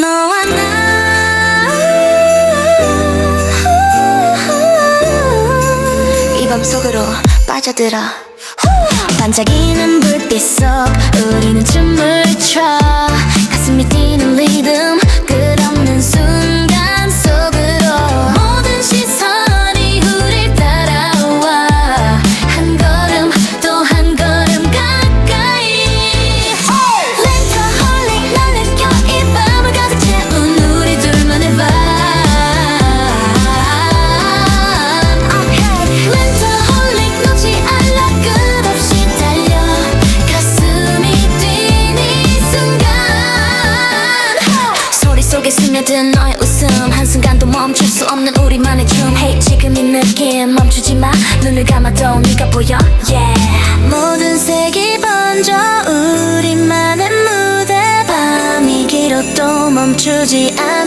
너와 나 이 밤 속으로 빠져들어. 반짝이는 불빛 속 스며든 너의 웃음. 한순간도 멈출 수 없는 우리만의 춤. Hey 지금 이 느낌 멈추지 마. 눈을 감아도 네가 보여. Yeah. 모든 색이 번져 우리만의 무대 밤이 길어도 멈추지 않아